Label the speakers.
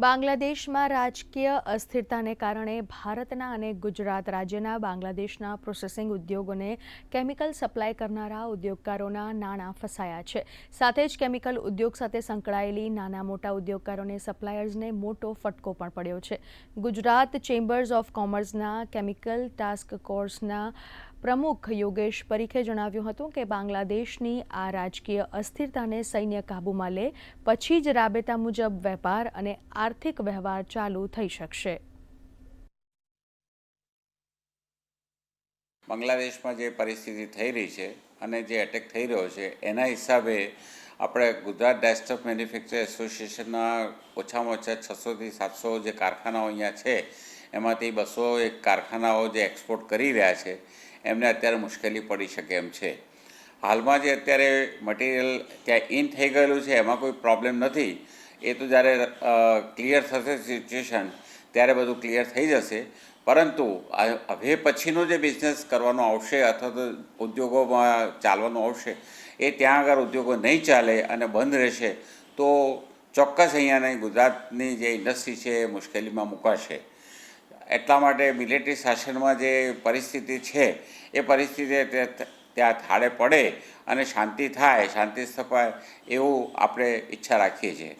Speaker 1: બાંગ્લાદેશમાં રાજકીય અસ્થિરતાને કારણે ભારતના અને ગુજરાત રાજ્યના બાંગ્લાદેશના પ્રોસેસિંગ ઉદ્યોગોને કેમિકલ સપ્લાય કરનારા ઉદ્યોગકારોના નાણાં ફસાયા છે. સાથે જ કેમિકલ ઉદ્યોગ સાથે સંકળાયેલી નાના મોટા ઉદ્યોગકારોને સપ્લાયર્સને મોટો ફટકો પણ પડ્યો છે. ગુજરાત ચેમ્બર્સ ઓફ કોમર્સના કેમિકલ ટાસ્ક કોર્સના પ્રમુખ યોગેશ પરીખે જણાવ્યું હતું કે બાંગ્લાદેશની આ રાજકીય અસ્થિરતાને સૈન્ય કાબૂમાં લે, પછી જ રાબેતા મુજબ વેપાર અને આર્થિક વ્યવહાર ચાલુ થઈ શકશે.
Speaker 2: બાંગ્લાદેશમાં જે પરિસ્થિતિ થઈ રહી છે અને જે એટેક થઈ રહ્યો છે, એના હિસાબે આપણે ગુજરાત ડેસ્કટોપ મેન્યુફેક્ચર એસોસિએશનના ઓછામાં ઓછા છસોથી સાતસો જે કારખાનાઓ અહીંયા છે, એમાંથી બસો એક કારખાનાઓ જે એક્સપોર્ટ કરી રહ્યા છે એમને અત્યારે મુશ્કેલી પડી શકે એમ છે. હાલમાં જે અત્યારે મટીરિયલ ત્યાં ઇન થઈ ગયેલું છે, એમાં કોઈ પ્રોબ્લેમ નથી. એ તો જ્યારે ક્લિયર થશે સિચ્યુએશન ત્યારે બધું ક્લિયર થઈ જશે. પરંતુ હવે પછીનો જે બિઝનેસ કરવાનો આવશે અથવા તો ઉદ્યોગોમાં ચાલવાનું આવશે, એ ત્યાં આગળ ઉદ્યોગો નહીં ચાલે અને બંધ રહેશે, તો ચોક્કસ અહીંયાની ગુજરાતની જે ઇન્ડસ્ટ્રી છે એ મુશ્કેલીમાં મુકાશે. એટલા માટે મિલિટરી શાસનમાં જે પરિસ્થિતિ છે, એ પરિસ્થિતિ ત્યાં થાળે પડે અને શાંતિ થાય, શાંતિ સ્થપાય એવું આપણે ઈચ્છા રાખીએ છીએ.